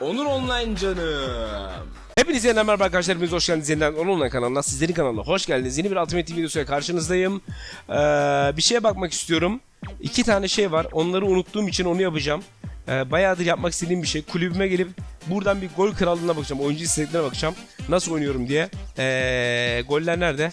Onur Online canım. Hepinize yeniden merhaba arkadaşlar. Hepiniz hoş geldiniz yeniden Onur Online kanalına. Sizlerin kanalına hoş geldiniz. Yeni bir Ultimate Team videosuyla karşınızdayım. Ee, bir şeye bakmak istiyorum. İki tane şey var. Onları unuttuğum için onu yapacağım. Ee, bayağıdır yapmak istediğim bir şey. Kulübüme gelip buradan bir gol krallığına bakacağım. Oyuncu isteklerine bakacağım. Nasıl oynuyorum diye. Ee, goller nerede?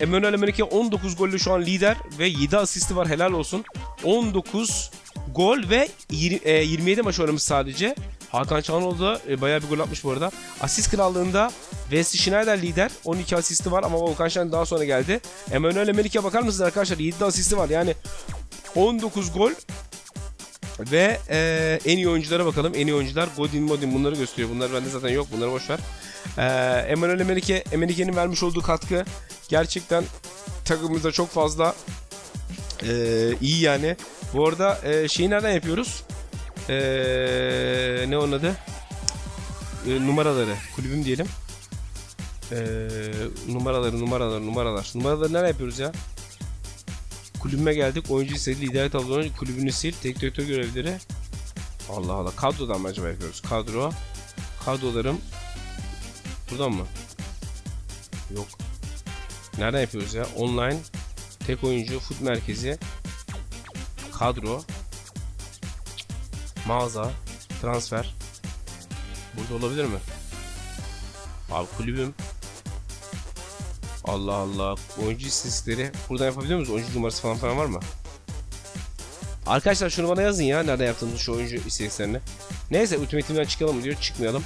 Emmanuel Emenike 19 golle şu an lider ve 7 asisti var helal olsun. 19 gol ve yir- e, 27 maç oynamış sadece. Hakan Çağanoğlu da e, bayağı bir gol atmış bu arada. Asist krallığında Wesley Schneider lider. 12 asisti var ama Volkan Şen daha sonra geldi. Emmanuel Emenike'ye bakar mısınız arkadaşlar? 7 asisti var yani 19 gol ve e, en iyi oyunculara bakalım. En iyi oyuncular Godin Modin bunları gösteriyor. Bunlar bende zaten yok. Bunları boş ver. E, Emmanuel Emenike, Emenike'nin vermiş olduğu katkı gerçekten takımımızda çok fazla e, iyi yani. Bu arada e, şeyi nereden yapıyoruz? E, ne onun adı? E, numaraları. Kulübüm diyelim. E, numaraları, numaraları, numaralar. Numaraları nereye yapıyoruz ya? Kulübüme geldik. Oyuncu istedi. Lider tablonu kulübünü sil. Tek direktör görevleri. Allah Allah. Kadrodan mı acaba yapıyoruz? Kadro. Kadrolarım. Buradan mı? Yok. Nereden yapıyoruz ya? Online. Tek oyuncu. Fut merkezi. Kadro. Mağaza. Transfer. Burada olabilir mi? Abi kulübüm. Allah Allah. Oyuncu istatistikleri. Buradan yapabiliyor muyuz? Oyuncu numarası falan falan var mı? Arkadaşlar şunu bana yazın ya. Nereden yaptığınız şu oyuncu istatistiklerini. Neyse Ultimate çıkalım diyor. Çıkmayalım.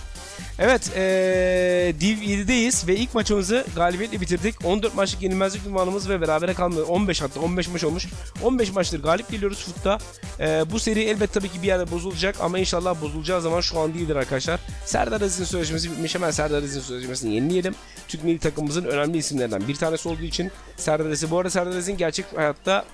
Evet. Ee, Div 7'deyiz ve ilk maçımızı galibiyetle bitirdik. 14 maçlık yenilmezlik ünvanımız ve berabere kalmadı. 15 hatta 15 maç olmuş. 15 maçtır galip geliyoruz futta. Ee, bu seri elbet tabii ki bir yerde bozulacak ama inşallah bozulacağı zaman şu an değildir arkadaşlar. Serdar Aziz'in sözleşmesi bitmiş. Hemen Serdar Aziz'in sözleşmesini yenileyelim. Türk milli takımımızın önemli isimlerinden bir tanesi olduğu için Serdar Aziz. Bu arada Serdar Aziz'in gerçek hayatta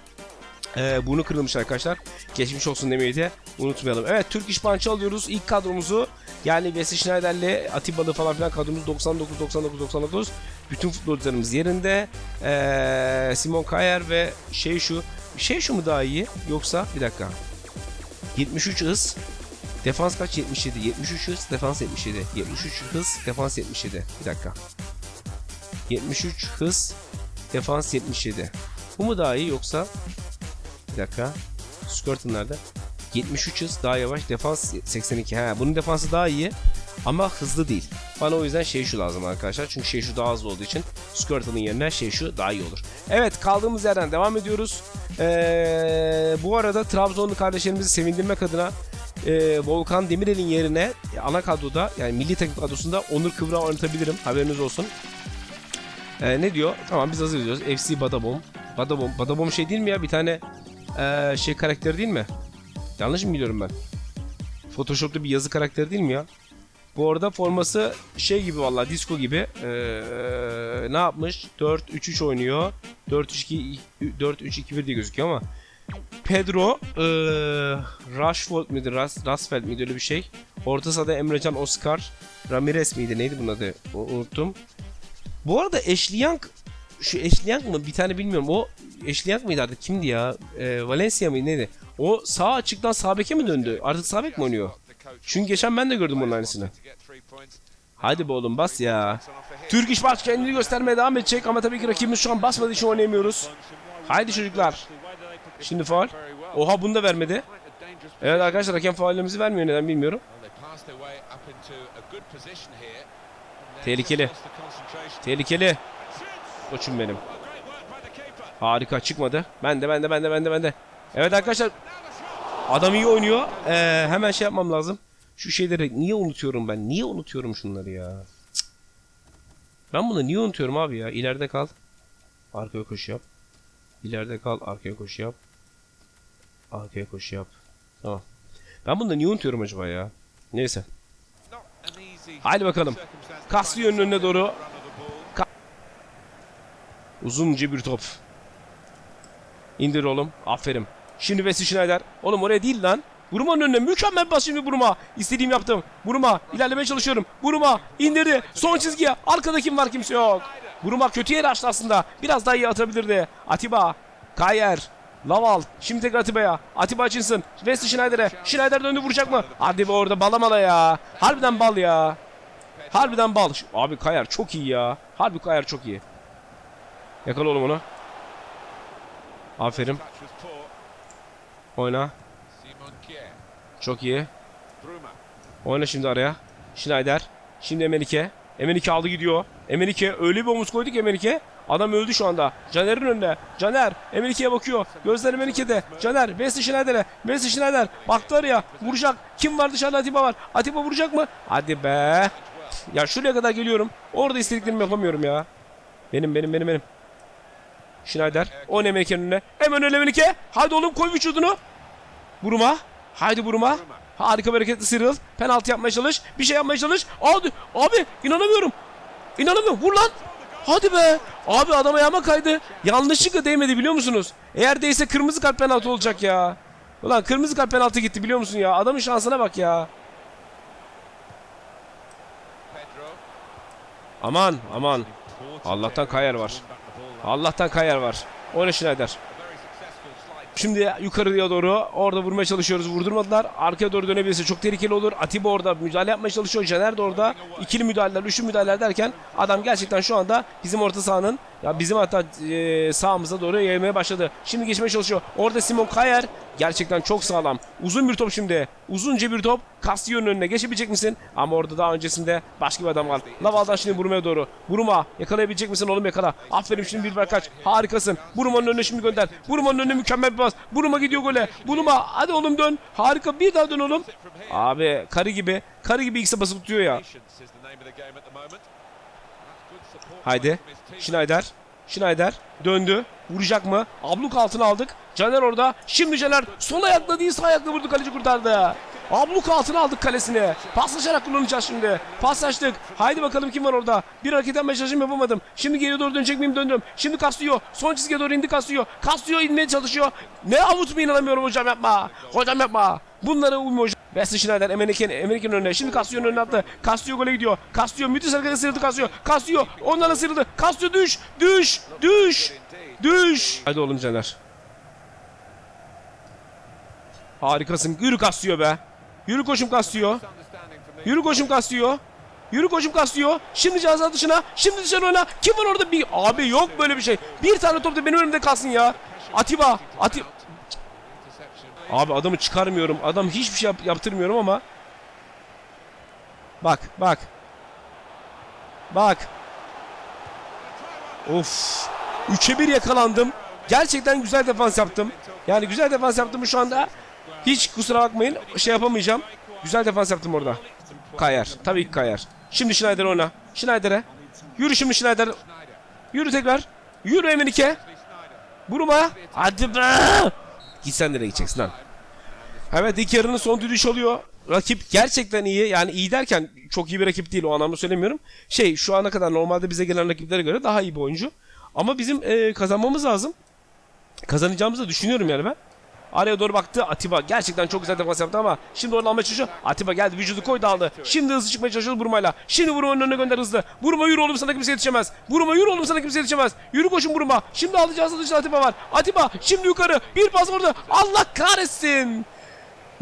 ee, burnu kırılmış arkadaşlar. Geçmiş olsun demeyi de unutmayalım. Evet Türk İş Punch'ı alıyoruz. İlk kadromuzu yani Wesley Schneider'le Atiba'lı falan filan kadromuz 99 99 99. Bütün futbolcularımız yerinde. Ee, Simon Kayer ve şey şu. Şey şu mu daha iyi? Yoksa bir dakika. 73 hız. Defans kaç? 77. 73 hız. Defans 77. 73 hız. Defans 77. Bir dakika. 73 hız. Defans 77. Bu mu daha iyi yoksa bir dakika. Skirtle nerede? 73 hız daha yavaş. Defans 82. Ha, bunun defansı daha iyi. Ama hızlı değil. Bana o yüzden şey şu lazım arkadaşlar. Çünkü şey şu daha hızlı olduğu için Skirtle'ın yerine şey şu daha iyi olur. Evet kaldığımız yerden devam ediyoruz. Ee, bu arada Trabzonlu kardeşlerimizi sevindirmek adına e, Volkan Demirel'in yerine ana kadroda yani milli takım kadrosunda Onur Kıvra oynatabilirim. Haberiniz olsun. Ee, ne diyor? Tamam biz hazır ediyoruz. FC Badabom. Badabom. Badabom şey değil mi ya? Bir tane ee, şey karakteri değil mi? Yanlış mı biliyorum ben? Photoshop'ta bir yazı karakteri değil mi ya? Bu arada forması şey gibi vallahi disco gibi. Ee, ne yapmış? 4-3-3 oynuyor. 4-3-2 4-3-2-1 diye gözüküyor ama Pedro ee, Rashford miydi? Ras, Rasfeld miydi öyle bir şey. Orta sahada Emrecan Oscar Ramirez miydi? Neydi bunun adı? O, unuttum. Bu arada Ashley Young şu Ashley mı? Bir tane bilmiyorum. O Ashley mıydı artık? Kimdi ya? Ee, Valencia mıydı neydi? O sağ açıktan sağ beke mi döndü? Artık sağ bek mi oynuyor? Çünkü geçen ben de gördüm onun aynısını. Hadi be oğlum bas ya. Türk İş Baş kendini göstermeye devam edecek ama tabii ki rakibimiz şu an basmadığı için oynayamıyoruz. Haydi çocuklar. Şimdi faul. Oha bunu da vermedi. Evet arkadaşlar hakem faullerimizi vermiyor neden bilmiyorum. Tehlikeli. Tehlikeli. Koçum benim. Harika çıkmadı. Ben de ben de ben de ben de ben de. Evet arkadaşlar. Adam iyi oynuyor. Ee, hemen şey yapmam lazım. Şu şeyleri niye unutuyorum ben? Niye unutuyorum şunları ya? Ben bunu niye unutuyorum abi ya? İleride kal. Arkaya koşu yap. İleride kal. Arkaya koşu yap. Arkaya koşu yap. Tamam. Ben bunu niye unutuyorum acaba ya? Neyse. Haydi bakalım. Kaslıyor'un önüne doğru. Uzunca bir top. İndir oğlum. Aferin. Şimdi Wesley Schneider. Oğlum oraya değil lan. Buruma'nın önüne mükemmel bas şimdi Buruma. İstediğim yaptım. Buruma ilerlemeye çalışıyorum. Buruma indirdi. Son çizgiye. Arkada kim var kimse yok. Buruma kötü yere açtı aslında. Biraz daha iyi atabilirdi. Atiba. Kayer. Laval. Şimdi tekrar Atiba'ya. Atiba açılsın. Wesley Schneider'e. Schneider döndü vuracak mı? Hadi be orada balamala ya. Harbiden bal ya. Harbiden bal. Abi Kayar çok iyi ya. Harbi Kayar çok iyi. Yakala oğlum onu. Aferin. Oyna. Çok iyi. Oyna şimdi araya. Schneider. Şimdi Emenike. Emenike aldı gidiyor. Emenike öyle bir omuz koydu ki Emenike. Adam öldü şu anda. Caner'in önünde. Caner. Emenike'ye bakıyor. Gözler Emenike'de. Caner. Wesley Schneider'e. Wesley Schneider. Baktı araya. Vuracak. Kim var dışarıda? Atiba var. Atiba vuracak mı? Hadi be. Ya şuraya kadar geliyorum. Orada istediklerimi yapamıyorum ya. Benim benim benim benim. Schneider. O Emenike'nin önüne. Hemen öyle Emenike. Hadi oğlum koy vücudunu. Buruma. Haydi buruma. Harika bir hareketli sıyrıl. Penaltı yapmaya çalış. Bir şey yapmaya çalış. Abi, abi inanamıyorum. İnanamıyorum. Vur lan. Hadi be. Abi adam ayağıma kaydı. Yanlışlıkla değmedi biliyor musunuz? Eğer değse kırmızı kart penaltı olacak ya. Ulan kırmızı kart penaltı gitti biliyor musun ya? Adamın şansına bak ya. Aman aman. Allah'tan Kayer var. Allah'tan Kayer var. Oyna Schneider. Şimdi yukarıya doğru orada vurmaya çalışıyoruz. Vurdurmadılar. Arkaya doğru dönebilirse çok tehlikeli olur. Atiba orada müdahale yapmaya çalışıyor. Caner de orada. ikili müdahaleler, üçlü müdahaleler derken adam gerçekten şu anda bizim orta sahanın ya bizim hatta e, sağımıza doğru yayılmaya başladı. Şimdi geçmeye çalışıyor. Orada Simon Kayer gerçekten çok sağlam. Uzun bir top şimdi. Uzunca bir top. Castillo'nun önüne geçebilecek misin? Ama orada daha öncesinde başka bir adam var. Laval'dan şimdi Buruma'ya doğru. Buruma yakalayabilecek misin oğlum yakala. Aferin şimdi bir kaç. Harikasın. Buruma'nın önüne şimdi gönder. Buruma'nın önüne mükemmel bir pas. Buruma gidiyor gole. Buruma hadi oğlum dön. Harika bir daha dön oğlum. Abi karı gibi. Karı gibi X'e basıp tutuyor ya. Haydi. Schneider. Schneider döndü. Vuracak mı? Abluk altına aldık. Caner orada. Şimdi Caner sol ayakla değil sağ ayakla vurdu kaleci kurtardı. Abluk altına aldık kalesini. Paslaşarak kullanacağız şimdi. Paslaştık. Haydi bakalım kim var orada. Bir hareket yapmaya çalışayım yapamadım. Şimdi geriye doğru dönecek miyim döndüm. Şimdi kaslıyor. Son çizgiye doğru indi kaslıyor. Kaslıyor inmeye çalışıyor. Ne avut mu inanamıyorum hocam yapma. Hocam yapma. Bunlara uymuyor hocam. Wesley Schneider Emenike'nin Emenike'nin önüne. Şimdi Castillo'nun önüne attı. Castillo gole gidiyor. Castillo müthiş harekete sıyrıldı Castillo. Castillo ondan sıyrıldı. Castillo düş. Düş. Düş. Düş. Hadi oğlum Caner. Harikasın. Yürü Castillo be. Yürü koşum Castillo. Yürü koşum Castillo. Yürü koşum Castillo. Şimdi ceza dışına. Şimdi dışarı oyna. Kim var orada? Bir abi yok böyle bir şey. Bir tane top da benim önümde kalsın ya. Atiba. Ati. Abi adamı çıkarmıyorum. Adam hiçbir şey yap- yaptırmıyorum ama. Bak bak. Bak. Of. 3'e 1 yakalandım. Gerçekten güzel defans yaptım. Yani güzel defans yaptım şu anda. Hiç kusura bakmayın şey yapamayacağım. Güzel defans yaptım orada. Kayar. Tabii ki kayar. Şimdi Schneider ona. Schneider'e. Yürü şimdi Schneider. Yürü tekrar. Yürü Emenike. Vurma. Hadi be. Git sen nereye gideceksin lan? Evet ilk yarının son düdüğü oluyor. Rakip gerçekten iyi. Yani iyi derken çok iyi bir rakip değil o anlamda söylemiyorum. Şey şu ana kadar normalde bize gelen rakiplere göre daha iyi bir oyuncu. Ama bizim e, kazanmamız lazım. Kazanacağımızı düşünüyorum yani ben. Araya doğru baktı Atiba gerçekten çok güzel defans yaptı ama şimdi oradan almaya çalışıyor. Atiba geldi vücudu koydu aldı. Şimdi hızlı çıkmaya çalışıyor Burma'yla. Şimdi Burma'nın önüne gönder hızlı. Burma yürü oğlum sana kimse yetişemez. Burma yürü oğlum sana kimse yetişemez. Yürü koşun Burma. Şimdi alacağız dışında Atiba var. Atiba şimdi yukarı. Bir pas vurdu. Allah kahretsin.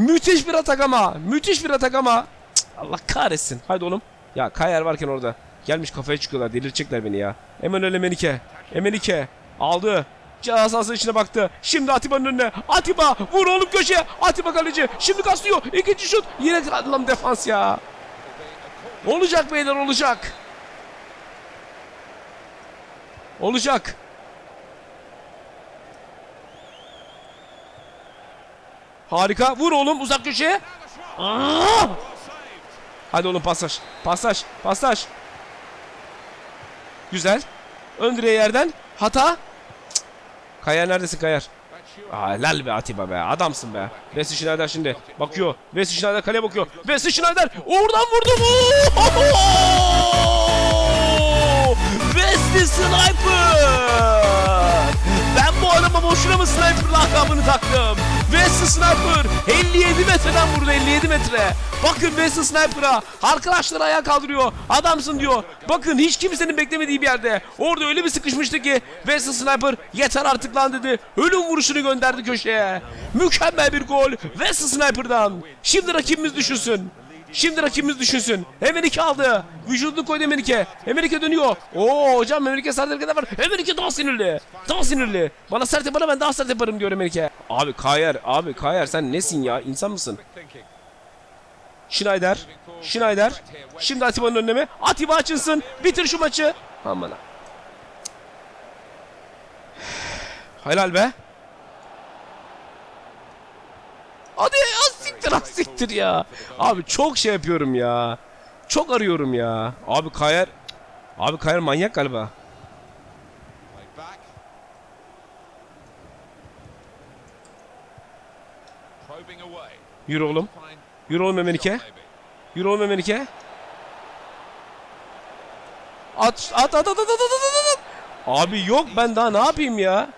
Müthiş bir atak ama. Müthiş bir atak ama. Cık, Allah kahretsin. Haydi oğlum. Ya Kayer varken orada. Gelmiş kafaya çıkıyorlar. Delirtecekler beni ya. Emanuel Emenike. Emenike. Aldı. Sahası içine baktı. Şimdi Atiba'nın önüne. Atiba vur oğlum köşeye. Atiba kaleci. Şimdi kaslıyor. İkinci şut. Yine lan defans ya. Olacak beyler olacak. Olacak. Harika. Vur oğlum uzak köşeye. Aa! Hadi oğlum pasaj. Pasaj. Pasaj. Güzel. Ön direğe yerden. Hata. Kayar neredesin Kayar? Aa, helal be Atiba be. Adamsın be. Wesley Schneider şimdi. Bakıyor. Wesley Schneider kaleye bakıyor. Wesley Schneider. Oradan vurdu. Oo! Wesley Sniper. Ben bu adama boşuna mı Sniper lakabını taktım? Wesley Sniper 57 metreden vurdu 57 metre. Bakın Wesley Sniper'a arkadaşlar ayağa kaldırıyor. Adamsın diyor. Bakın hiç kimsenin beklemediği bir yerde. Orada öyle bir sıkışmıştı ki Wesley Sniper yeter artık lan dedi. Ölüm vuruşunu gönderdi köşeye. Mükemmel bir gol Wesley Sniper'dan. Şimdi rakibimiz düşünsün. Şimdi rakibimiz düşünsün. Emenike aldı. Vücudunu koydu Emenike. Emenike dönüyor. Oo hocam Emenike sert hareketler var. Emenike daha sinirli. Daha sinirli. Bana sert yapana ben daha sert yaparım diyor Emenike. Abi Kayer, abi Kayer sen nesin ya? İnsan mısın? Schneider. Schneider. Şimdi Atiba'nın önüne mi? Atiba açılsın. Bitir şu maçı. Aman ha. Helal be. Hadi az siktir az siktir ya. Abi çok şey yapıyorum ya. Çok arıyorum ya. Abi Kayer. Abi Kayer manyak galiba. Yürü oğlum. Yürü oğlum Emenike. Yürü oğlum Emenike. At at at at at at at at. Abi yok ben daha ne yapayım ya?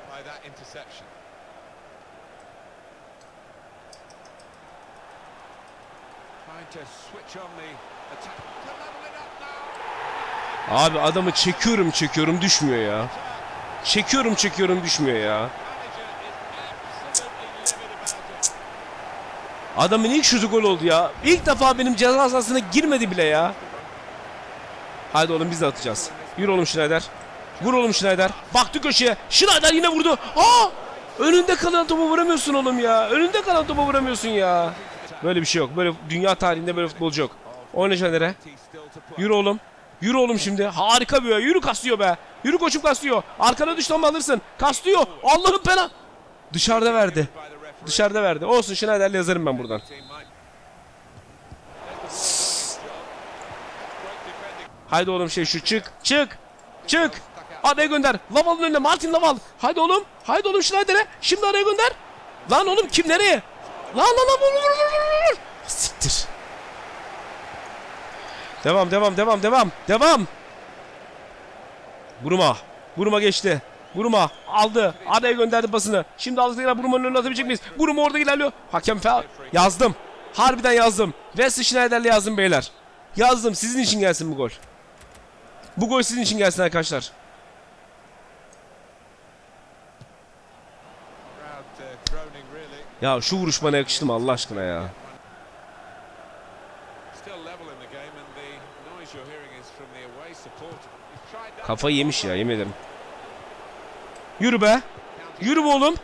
Abi adamı çekiyorum çekiyorum düşmüyor ya. Çekiyorum çekiyorum düşmüyor ya. Adamın ilk şutu gol oldu ya. İlk defa benim ceza sahasına girmedi bile ya. Hadi oğlum biz de atacağız. Yürü oğlum Schneider. Vur oğlum Schneider. Baktı köşeye. Schneider yine vurdu. Aa! Önünde kalan topu vuramıyorsun oğlum ya. Önünde kalan topu vuramıyorsun ya. Böyle bir şey yok. Böyle dünya tarihinde böyle futbolcu yok. Oyna play. Yürü oğlum. Yürü oğlum şimdi. Harika bir. Yürü kaslıyor be. Yürü koçum kaslıyor. Arkana düş ama alırsın. Kaslıyor. Allah'ın pena. Dışarıda verdi. Dışarıda verdi. Olsun Schneider'le yazarım ben buradan. Haydi oğlum şey şu çık. Çık. Çık. Araya gönder. Laval'ın önüne. Martin Laval. Haydi oğlum. Haydi oğlum Schneider'e. Şimdi araya gönder. Lan oğlum kim nereye? Lan lan lan vur vur vur. Siktir. Devam devam devam devam. Devam. Buruma. Buruma geçti. Buruma aldı. Araya gönderdi pasını. Şimdi aldı tekrar Buruma'nın önüne atabilecek miyiz? Buruma orada ilerliyor. Hakem faul. Yazdım. Harbiden yazdım. Wesley Schneider'le yazdım beyler. Yazdım. Sizin için gelsin bu gol. Bu gol sizin için gelsin arkadaşlar. Ya şu vuruş bana yakıştı mı Allah aşkına ya. Kafa yemiş ya yemin ederim. Yürü be. Yürü be oğlum.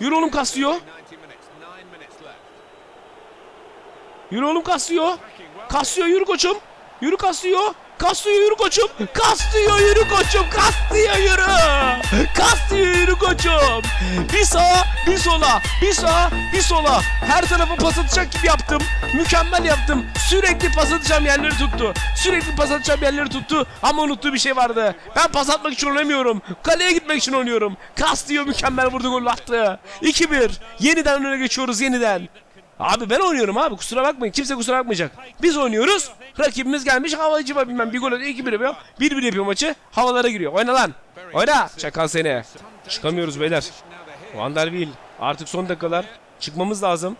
Yürü oğlum kaslıyor. Yürü oğlum kaslıyor. Kaslıyor yürü koçum. Yürü kaslıyor. Kaslıyor yürü koçum. Kaslıyor yürü koçum. Kaslıyor yürü. Kaslıyor yürü koçum. Bir sağa bir sola. Bir sağa bir sola. Her tarafa pas atacak gibi yaptım. Mükemmel yaptım. Sürekli pas atacağım yerleri tuttu. Sürekli pas atacağım yerleri tuttu. Ama unuttuğu bir şey vardı. Ben pas atmak için oynamıyorum. Kaleye gitmek için oynuyorum. Kaslıyor mükemmel vurdu gol attı. 2-1. Yeniden öne geçiyoruz yeniden. Abi ben oynuyorum abi kusura bakmayın. Kimse kusura bakmayacak. Biz oynuyoruz. Rakibimiz gelmiş havacı var bilmem bir gol atıyor 2-1 yapıyor. 1-1 yapıyor maçı. Havalara giriyor. Oyna lan. Oyna. Çakal seni. Çıkamıyoruz beyler. Van der. Artık son dakikalar. Çıkmamız lazım.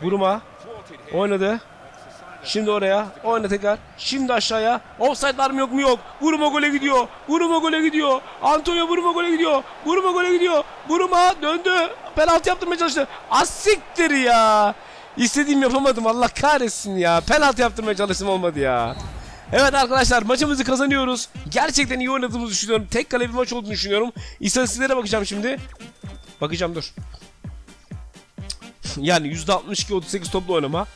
Here. Oynadı. Şimdi oraya. Oyna tekrar. Şimdi aşağıya. Offside var mı yok mu yok. Vurma gole gidiyor. Vurma gole gidiyor. Antonio vurma gole gidiyor. Vurma gole gidiyor. Vurma döndü. Penaltı yaptırmaya çalıştı. Asiktir ya. İstediğim yapamadım. Allah kahretsin ya. Penaltı yaptırmaya çalıştım olmadı ya. Evet arkadaşlar maçımızı kazanıyoruz. Gerçekten iyi oynadığımızı düşünüyorum. Tek kale bir maç olduğunu düşünüyorum. İstatistiklere bakacağım şimdi. Bakacağım dur. Yani %62 38 toplu oynama.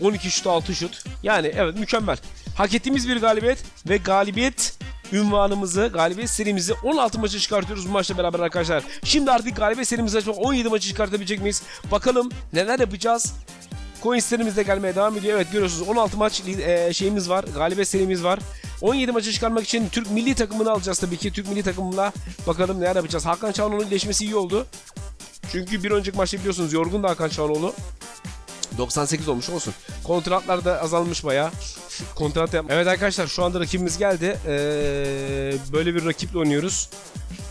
12 şut 6 şut. Yani evet mükemmel. Hak ettiğimiz bir galibiyet ve galibiyet ünvanımızı, galibiyet serimizi 16 maça çıkartıyoruz bu maçla beraber arkadaşlar. Şimdi artık galibiyet serimizi açmak 17 maçı çıkartabilecek miyiz? Bakalım neler yapacağız? Coinslerimiz de gelmeye devam ediyor. Evet görüyorsunuz 16 maç e, şeyimiz var. Galibiyet serimiz var. 17 maça çıkarmak için Türk milli takımını alacağız tabii ki. Türk milli takımına bakalım neler yapacağız. Hakan Çağanoğlu'nun iyileşmesi iyi oldu. Çünkü bir önceki maçta biliyorsunuz yorgun da Hakan Çağanoğlu. 98 olmuş olsun. Kontratlar da azalmış baya. Kontrat yap. Evet arkadaşlar şu anda rakibimiz geldi. Ee, böyle bir rakiple oynuyoruz.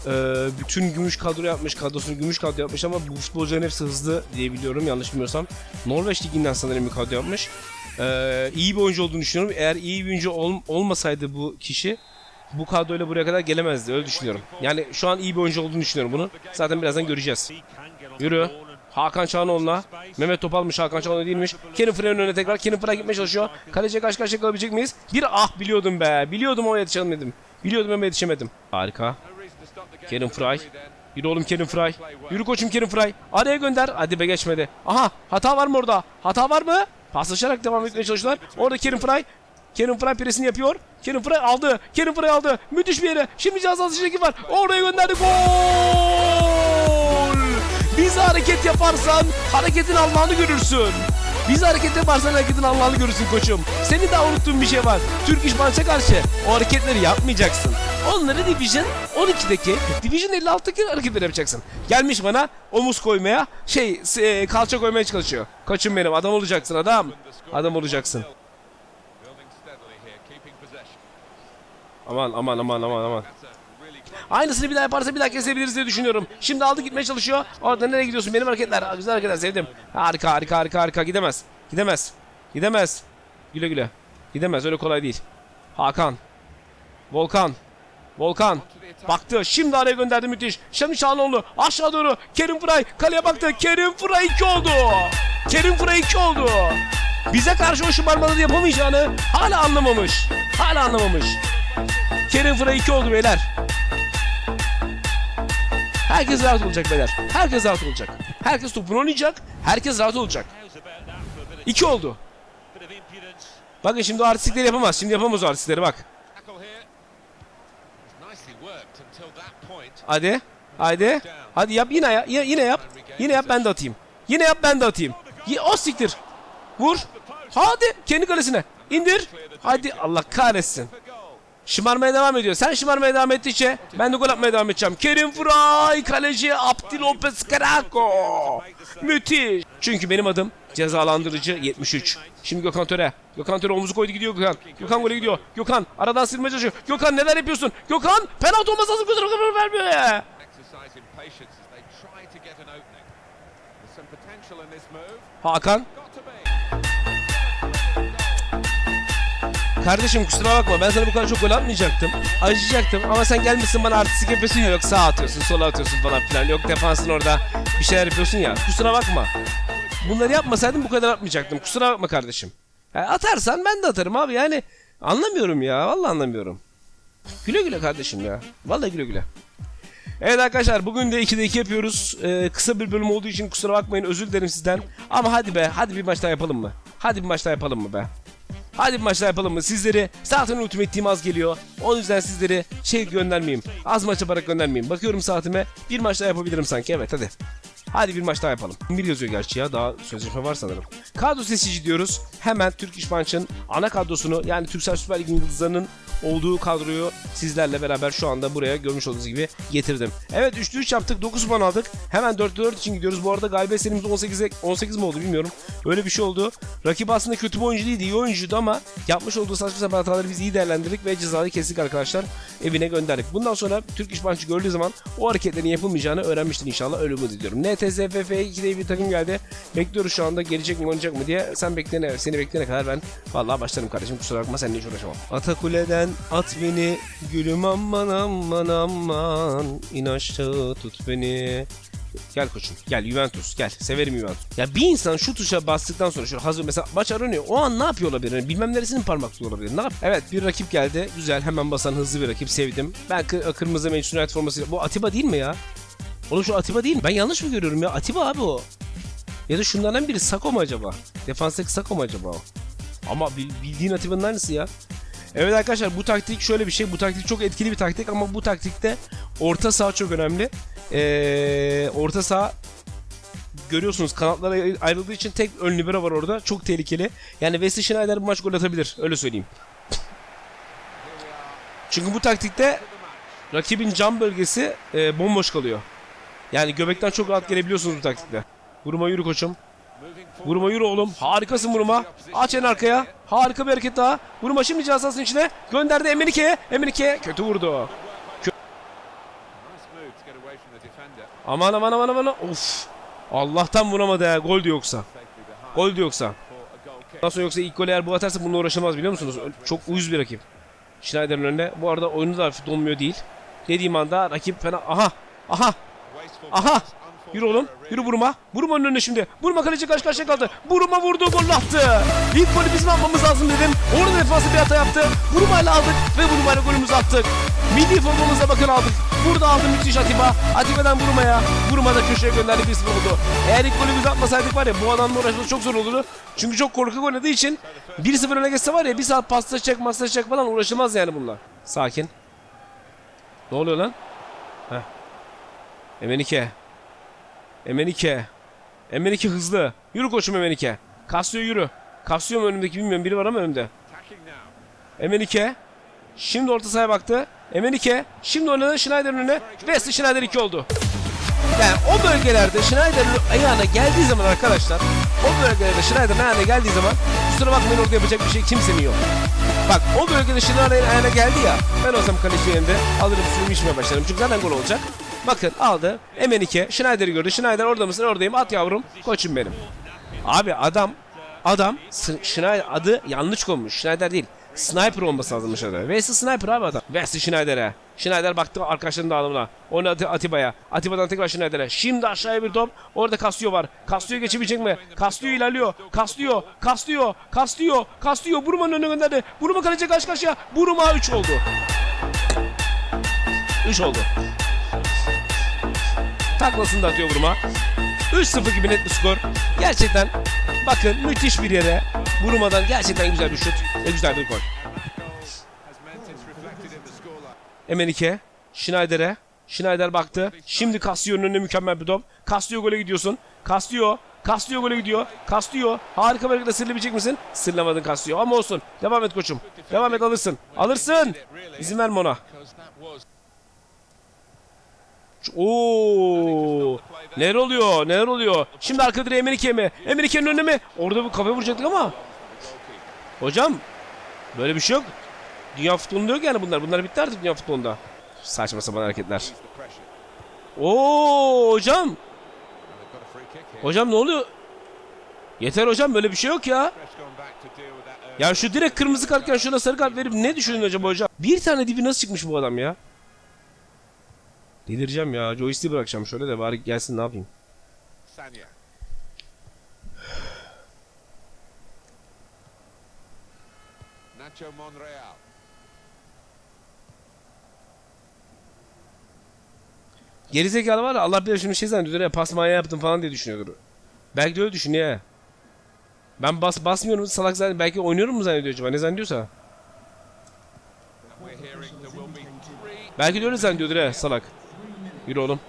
e, bütün gümüş kadro yapmış. Kadrosunu gümüş kadro yapmış ama bu futbolcuların hepsi hızlı diye biliyorum yanlış bilmiyorsam. Norveç liginden sanırım bir kadro yapmış. E, iyi bir oyuncu olduğunu düşünüyorum. Eğer iyi bir oyuncu ol- olmasaydı bu kişi bu kadroyla buraya kadar gelemezdi öyle düşünüyorum. Yani şu an iyi bir oyuncu olduğunu düşünüyorum bunu. Zaten birazdan göreceğiz. Yürü. Hakan Çağanoğlu'na. Mehmet Topal'mış Hakan Çağanoğlu değilmiş. Kenan Frey'in önüne tekrar. Kenan Frey gitmeye çalışıyor. Kaleciye karşı karşıya kalabilecek miyiz? Bir ah biliyordum be. Biliyordum ama yetişemedim. Biliyordum ama yetişemedim. Harika. Three then. Yürü oğlum Kenan Fry. Yürü koçum Kenan Fry. Araya gönder. Hadi be geçmedi. Aha hata var mı orada? Hata var mı? Paslaşarak devam etmeye çalışıyorlar. Orada Kenan Fry. Kenan Fry presini yapıyor. Kenan Fry aldı. Kenan Fry aldı. Müthiş bir yere. Şimdi cihaz şekil var. Oraya gönderdi. Gol! Biz hareket yaparsan hareketin Allah'ını görürsün. Biz hareket yaparsan hareketin Allah'ını görürsün koçum. Senin daha unuttuğun bir şey var. Türk İş Bank'a karşı o hareketleri yapmayacaksın. Onları Division 12'deki, Division 56'daki hareketleri yapacaksın. Gelmiş bana omuz koymaya, şey e, kalça koymaya çalışıyor. Koçum benim adam olacaksın adam. Adam olacaksın. Aman aman aman aman aman. Aynısını bir daha yaparsa bir daha kesebiliriz diye düşünüyorum. Şimdi aldı gitmeye çalışıyor. Orada nereye gidiyorsun? Benim hareketler. Güzel hareketler sevdim. Harika harika harika harika. Gidemez. Gidemez. Gidemez. Güle güle. Gidemez öyle kolay değil. Hakan. Volkan. Volkan. Baktı. Şimdi araya gönderdi müthiş. Şami Şahanoğlu aşağı doğru. Kerim Fıray kaleye baktı. Kerim Fıray 2 oldu. Kerim Fıray 2 oldu. Bize karşı o şımarmaları yapamayacağını hala anlamamış. Hala anlamamış. Kerim Fıray 2 oldu beyler. Herkes rahat olacak beyler. Herkes rahat olacak. Herkes topunu oynayacak. Herkes rahat olacak. İki oldu. Bakın şimdi o artistlikleri yapamaz. Şimdi yapamaz o artistlikleri bak. Hadi. Hadi. Hadi yap yine ya. Yine, yap. Yine yap ben de atayım. Yine yap ben de atayım. Y- o siktir. Vur. Hadi kendi kalesine. İndir. Hadi Allah kahretsin. Şımarmaya devam ediyor. Sen şımarmaya devam ettikçe ben de gol atmaya devam edeceğim. Kerim Fıray kaleci Abdi Lopez Caraco. Müthiş. Çünkü benim adım cezalandırıcı 73. Şimdi Gökhan Töre. Gökhan Töre omuzu koydu gidiyor Gökhan. Gökhan gole gidiyor. Gökhan aradan silmeye çalışıyor. Gökhan neler yapıyorsun? Gökhan penaltı olmaz lazım. Götür götür vermiyor. Exercise Kardeşim kusura bakma ben sana bu kadar çok gol atmayacaktım. Acıyacaktım ama sen gelmişsin bana artistik yapıyorsun ya yok sağ atıyorsun sola atıyorsun falan filan. Yok defansın orada bir şeyler yapıyorsun ya kusura bakma. Bunları yapmasaydım bu kadar atmayacaktım kusura bakma kardeşim. Ya atarsan ben de atarım abi yani anlamıyorum ya vallahi anlamıyorum. Güle güle kardeşim ya. Vallahi güle güle. Evet arkadaşlar bugün de 2'de 2 yapıyoruz. Ee, kısa bir bölüm olduğu için kusura bakmayın özür dilerim sizden. Ama hadi be hadi bir maç daha yapalım mı? Hadi bir maç daha yapalım mı be? Hadi bir maç daha yapalım mı? Sizleri zaten Ultimate Team az geliyor. O yüzden sizleri şey göndermeyeyim. Az maç yaparak göndermeyeyim. Bakıyorum saatime. Bir maç daha yapabilirim sanki. Evet hadi. Hadi bir maç daha yapalım. Bir yazıyor gerçi ya. Daha sözleşme var sanırım. Kadro seçici diyoruz. Hemen Türk İş Punch'ın ana kadrosunu yani Türksel Süper Lig yıldızlarının olduğu kadroyu sizlerle beraber şu anda buraya görmüş olduğunuz gibi getirdim. Evet 3'lü 3 yaptık. 9 puan aldık. Hemen 4'lü 4 için gidiyoruz. Bu arada galibiyet serimiz 18'e 18 mi oldu bilmiyorum. Öyle bir şey oldu. Rakip aslında kötü bir oyuncu değildi. iyi oyuncuydu ama yapmış olduğu saçma sapan hataları biz iyi değerlendirdik ve cezalı kestik arkadaşlar. Evine gönderdik. Bundan sonra Türk İş Bank'ı gördüğü zaman o hareketlerin yapılmayacağını öğrenmiştir inşallah. Öyle umut ediyorum. NTZFF 2'de bir takım geldi. Bekliyoruz şu anda gelecek mi oynayacak mı diye. Sen beklene, seni bekleyene kadar ben vallahi başlarım kardeşim. Kusura bakma seninle hiç uğraşamam. Atakule'den at beni gülüm aman aman aman in aşağı tut beni. Gel koçum gel Juventus gel severim Juventus. Ya bir insan şu tuşa bastıktan sonra şöyle hazır mesela maç aranıyor o an ne yapıyor olabilir? Yani bilmem neresinin parmaklığı olabilir. Ne yap? Evet bir rakip geldi güzel hemen basan hızlı bir rakip sevdim. Ben kı- kırmızı Manchester United formasıyla bu Atiba değil mi ya? Oğlum şu Atiba değil mi? Ben yanlış mı görüyorum ya? Atiba abi o. Ya da şunlardan biri Sako mu acaba? Defanstaki Sako mu acaba o? Ama bil- bildiğin Atiba'nın aynısı ya. Evet arkadaşlar bu taktik şöyle bir şey. Bu taktik çok etkili bir taktik ama bu taktikte orta saha çok önemli. Ee, orta saha görüyorsunuz kanatlara ayrıldığı için tek ön libero var orada. Çok tehlikeli. Yani Wesley Schneider bu maç gol atabilir. Öyle söyleyeyim. Çünkü bu taktikte rakibin cam bölgesi e, bomboş kalıyor. Yani göbekten çok rahat gelebiliyorsunuz bu taktikte. Vurma yürü koçum. Vurma yürü oğlum. Harikasın vurma. Aç en arkaya. Harika bir hareket daha. Vurma şimdi cihazasının içine. Gönderdi Emenike'ye. Emenike kötü vurdu. Defender. Aman aman aman aman. Of. Allah'tan vuramadı ya. Gol de yoksa. Gol de yoksa. for a goal kick. Nasıl yoksa ilk golü eğer bu atarsa bununla uğraşılmaz biliyor musunuz? Çok uyuz bir rakip. Schneider'in önünde. Bu arada oyunu da donmuyor değil. Dediğim anda rakip fena. Aha. Aha. Aha. Yürü oğlum. Yürü. Buruma. Buruma'nın önüne şimdi. Buruma kaleci karşı karşıya kaldı. Buruma vurdu. Gol attı. İlk golü bizim atmamız lazım dedim. Orada defansı bir hata yaptı. Buruma'yla aldık ve Buruma'yla golümüzü attık. Milli formamıza bakın aldık. Burada aldı müthiş Atiba. Atiba'dan Buruma'ya. Buruma da köşeye gönderdi 1-0 oldu. Eğer ilk golümüzü atmasaydık var ya bu adamla uğraşması çok zor olurdu. Çünkü çok korkak oynadığı için 1-0 öne geçse var ya bir saat paslaşacak maslaşacak falan uğraşılmaz yani bunlar. Sakin. Ne oluyor lan? Heh. Emenike. Emenike. Emenike hızlı. Yürü koçum Emenike. Kasıyor yürü. Kasıyor mu önümdeki bilmiyorum. Biri var ama önümde. Emenike. Şimdi orta sahaya baktı. Emenike. Şimdi oynadı Schneider'ın önüne. Wesley Schneider 2 oldu. Yani o bölgelerde Schneider'ın ayağına geldiği zaman arkadaşlar o bölgelerde Schneider'ın ayağına geldiği zaman kusura bakmayın orada yapacak bir şey kimsenin yok. Bak o bölgede Schneider'ın ayağına geldi ya ben olsam kaleci yerinde alırım suyumu içmeye başlarım. Çünkü zaten gol olacak. Bakın aldı. Emenike. Schneider'i gördü. Schneider orada mısın? Oradayım. At yavrum. Koçum benim. Abi adam adam Schneider adı yanlış konmuş. Schneider değil. Sniper olması lazımmış adı. Wesley Sniper abi adam. Wesley Schneider'e. Schneider baktı arkadaşlarının dağılımına. Onu Ati- Atiba'ya. Atiba'dan tekrar Schneider'e. Şimdi aşağıya bir top. Orada Castillo var. Castillo geçebilecek mi? Castillo ilerliyor. Castillo. Castillo. Castillo. Castillo. Buruma'nın önüne gönderdi. Buruma kaleci karşı karşıya. Buruma 3 oldu. 3 oldu. Taklasını da atıyor Buruma. 3-0 gibi net bir skor. Gerçekten bakın müthiş bir yere vurmadan gerçekten güzel bir şut ve güzel bir gol. Emenike, Schneider'e. Schneider baktı. Şimdi Castillo'nun önüne mükemmel bir top. Castillo gole gidiyorsun. Castillo. Castillo gole gidiyor. Castillo. Harika bir hareketle sırlayabilecek misin? Sırlamadın Castillo ama olsun. Devam et koçum. Devam et alırsın. Alırsın. İzin verme ona. Oo! Neler oluyor? Neler oluyor? Şimdi arka direğe Emenike mi? Emenike'nin önüne mi? Orada bir kafa vuracaktık ama. Hocam böyle bir şey yok. Dünya futbolunda yok yani bunlar. Bunlar bitti artık dünya futbolunda. Saçma sapan hareketler. Oo hocam. Hocam ne oluyor? Yeter hocam böyle bir şey yok ya. Ya şu direkt kırmızı kartken şuna sarı kart verip ne düşünün acaba hocam? Bir tane dibi nasıl çıkmış bu adam ya? Delireceğim ya. Joystick'i bırakacağım şöyle de bari gelsin ne yapayım. Sanya. Nacho Monreal. Gerizekalı var ya Allah bilir şimdi şey zannediyordur ya pas manyağı yaptım falan diye düşünüyordur. Belki de öyle düşünüyor ya. Ben bas basmıyorum salak zannediyor. Belki oynuyorum mu zannediyor acaba ne zannediyorsa. Belki de öyle zannediyordur he salak. Yürü oğlum.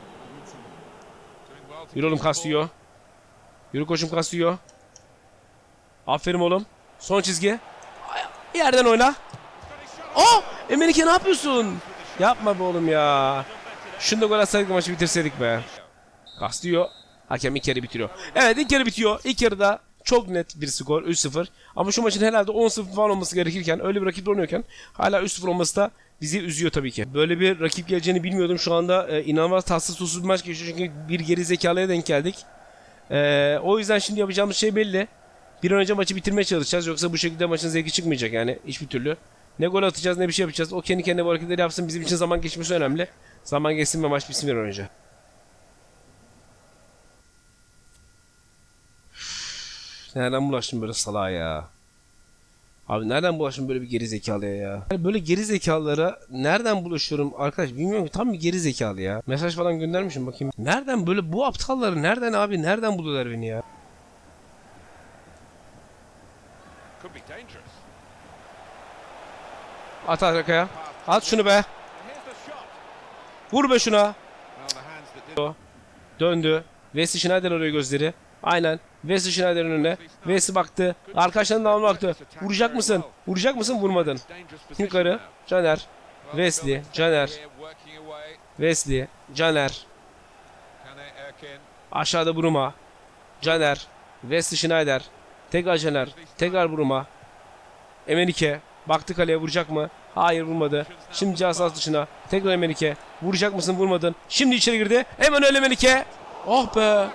Yürü oğlum. Castillo. Yürü koçum Castillo. Aferin oğlum. Son çizgi. Yerden oyna. Oh! Emenike ne yapıyorsun? Yapma be oğlum ya. Şunu da gol atsaydık maçı bitirseydik be. Castillo. Hakem ilk yarı bitiriyor. Evet ilk yarı bitiyor. İlk yarıda çok net bir skor 3-0. Ama şu maçın herhalde 10-0 falan olması gerekirken öyle bir rakip oynuyorken hala 3-0 olması da bizi üzüyor tabii ki. Böyle bir rakip geleceğini bilmiyordum. Şu anda e, inanılmaz tatsız tuzsuz bir maç geçiyor çünkü bir geri zekalıya denk geldik. E, o yüzden şimdi yapacağımız şey belli. Bir an önce maçı bitirmeye çalışacağız. Yoksa bu şekilde maçın zevki çıkmayacak yani hiçbir türlü. Ne gol atacağız ne bir şey yapacağız. O kendi kendine bu hareketleri yapsın. Bizim için zaman geçmesi önemli. Zaman geçsin ve maç bitsin bir an önce. Nereden bulaştım böyle salağa ya? Abi nereden bulaştım böyle bir geri zekalıya ya? Yani böyle geri zekalılara nereden bulaşıyorum arkadaş bilmiyorum ki tam bir geri zekalı ya. Mesaj falan göndermişim bakayım. Nereden böyle bu aptalları nereden abi nereden buluyorlar beni ya? At arkaya. At şunu be. Vur be şuna. Döndü. Wesley Schneider arıyor gözleri. Aynen. Wesley Schneider'ın önüne. Wesley baktı. Arkadaşlarının devamına baktı. Vuracak mısın? Vuracak mısın? Vurmadın. Yukarı. Caner. Wesley, Caner. Wesley. Caner. Aşağıda Buruma. Caner. Wesley Schneider. Tekrar Caner. Tekrar Buruma. Emenike. Baktı kaleye vuracak mı? Hayır vurmadı. Şimdi cihaz dışına. Tekrar Emenike. Vuracak mısın? Vurmadın. Şimdi içeri girdi. Hemen öyle Emenike. Oh be.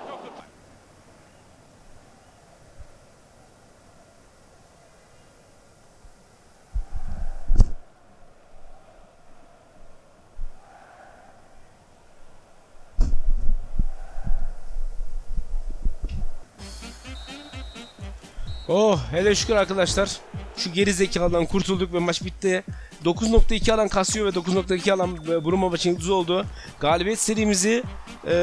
Oh hele şükür arkadaşlar. Şu geri zekadan kurtulduk ve maç bitti. 9.2 alan Casio ve 9.2 alan e, Bruma maçın yıldızı oldu. Galibiyet serimizi e,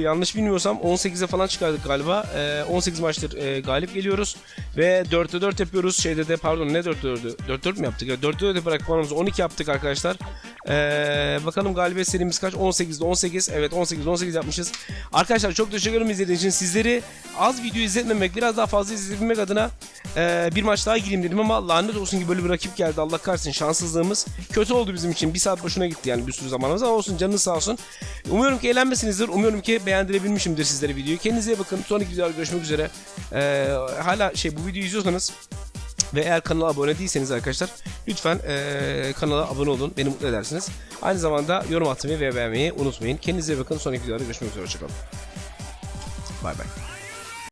yanlış bilmiyorsam 18'e falan çıkardık galiba. E, 18 maçtır e, galip geliyoruz. Ve 4'te 4 yapıyoruz. Şeyde de pardon ne 4'te 4'ü? 4'te 4 mü yaptık? 4'te 4 yaparak puanımızı 12 yaptık arkadaşlar. E, bakalım galibiyet serimiz kaç? 18'de 18. Evet 18'de 18 yapmışız. Arkadaşlar çok teşekkür ederim izlediğiniz için. Sizleri az video izletmemek, biraz daha fazla izleyebilmek adına e, bir maç daha gireyim dedim ama lanet olsun ki böyle bir rakip geldi. Allah kahretsin şanssızlığımız kötü oldu bizim için. Bir saat boşuna gitti yani bir sürü zamanımız ama olsun canınız sağ olsun. Umuyorum ki eğlenmesinizdir. Umuyorum ki beğendirebilmişimdir sizlere videoyu. Kendinize bakın. Sonraki videoda görüşmek üzere. E, hala şey bu videoyu izliyorsanız ve eğer kanala abone değilseniz arkadaşlar lütfen eee, kanala abone olun. Beni mutlu edersiniz. Aynı zamanda yorum atmayı ve beğenmeyi unutmayın. Kendinize bakın. Sonraki videoda görüşmek üzere. Hoşçakalın. Bay bay.